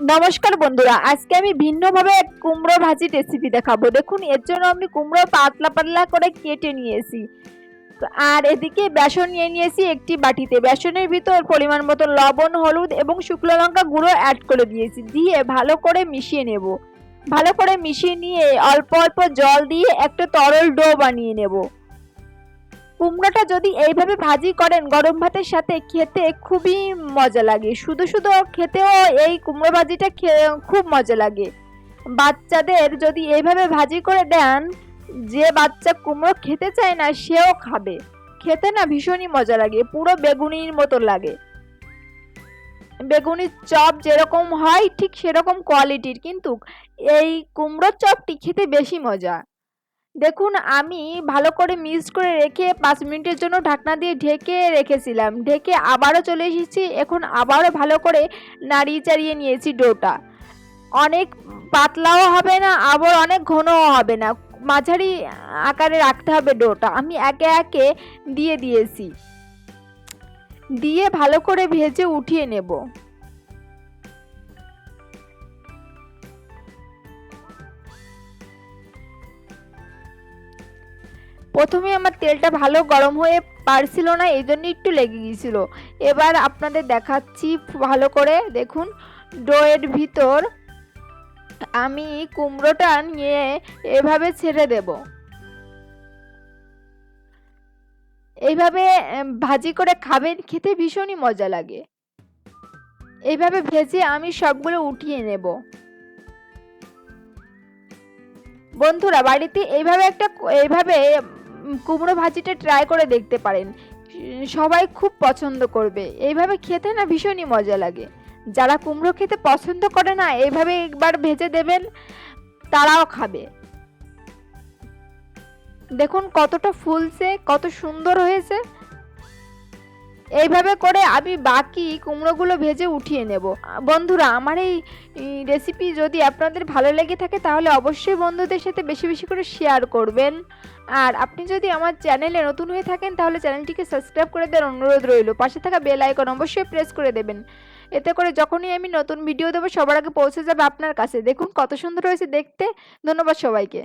নমস্কার বন্ধুরা, আজকে আমি ভিন্নভাবে কুমড়ো ভাজি রেসিপি দেখাবো। দেখুন, এর জন্য আমি কুমড়ো পাতলা পাতলা করে কেটে নিয়েছি। আর এদিকে বেসন নিয়ে নিয়েছি একটি বাটিতে। বেসনের ভিতর পরিমাণ মতো লবণ, হলুদ এবং শুকনো লঙ্কা গুঁড়ো অ্যাড করে দিয়েছি। দিয়ে ভালো করে মিশিয়ে নেব। ভালো করে মিশিয়ে নিয়ে অল্প অল্প জল দিয়ে একটা তরল ডো বানিয়ে নেব। কুমড়োটা যদি এইভাবে ভাজি করেন, গরম ভাতের সাথে খেতে খুবই মজা লাগে। শুধু শুধু খেতেও এই কুমড়ো ভাজিটা খুব মজা লাগে। বাচ্চাদের যদি এইভাবে ভাজি করে দেন, যে বাচ্চা কুমড়ো খেতে চায় না, সেও খাবে। খেতে না ভীষণই মজা লাগে, পুরো বেগুনির মতো লাগে। বেগুনির চপ যেরকম হয়, ঠিক সেরকম কোয়ালিটির কিন্তু এই কুমড়োর চপটি খেতে বেশি মজা। দেখুন, আমি ভালো করে মিক্সড করে রেখে পাঁচ মিনিটের জন্য ঢাকনা দিয়ে ঢেকে রেখেছিলাম। ঢেকে আবারও চলে এসেছি। এখন আবারও ভালো করে নাড়িয়ে চাড়িয়ে নিয়েছি ডোটা। অনেক পাতলাও হবে না, আবার অনেক ঘনও হবে না। মাঝারি আকারে রাখতে হবে ডোটা। আমি একে একে দিয়ে দিয়েছি। দিয়ে ভালো করে ভেজে উঠিয়ে নেব। প্রথমে আমার তেলটা ভালো গরম হয়ে পারছিল না এই জন্য একটু লেগে গিয়েছিল। এবার আপনাদের দেখাচ্ছি ভালো করে, দেখুন, ডোয়ের ভিতর আমি কুমড়োটা নিয়ে এভাবে ছেড়ে দেব। এইভাবে ভাজি করে খাবেন, খেতে ভীষণই মজা লাগে। এইভাবে ভেজে আমি সবগুলো উঠিয়ে নেব। বন্ধুরা, বাড়িতে এইভাবে একটা এইভাবে কুমড়ো ভাজিটা ট্রাই করে দেখতে পারেন। সবাই খুব পছন্দ করবে। এইভাবে খেতে না ভীষণই মজা লাগে। যারা কুমড়ো খেতে পছন্দ করে না, এইভাবে একবার ভেজে দেবেন, তারাও খাবে। দেখুন কতটা ফুলছে, কত সুন্দর হয়েছে। এইভাবে করে আমি বাকি কুমড়োগুলো ভেজে উঠিয়ে নেব। বন্ধুরা, আমার এই রেসিপি যদি আপনাদের ভালো লেগে থাকে, তাহলে অবশ্যই বন্ধুদের সাথে বেশি বেশি করে শেয়ার করবেন। আর আপনি যদি আমার চ্যানেলে নতুন হয়ে থাকেন, তাহলে চ্যানেলটিকে সাবস্ক্রাইব করে দেওয়ার অনুরোধ রইল। পাশে থাকা বেল আইকন অবশ্যই প্রেস করে দেবেন। এতে করে যখনই আমি নতুন ভিডিও দেবো, সবার আগে পৌঁছে যাবে আপনার কাছে। দেখুন কত সুন্দর হয়েছে দেখতে। ধন্যবাদ সবাইকে।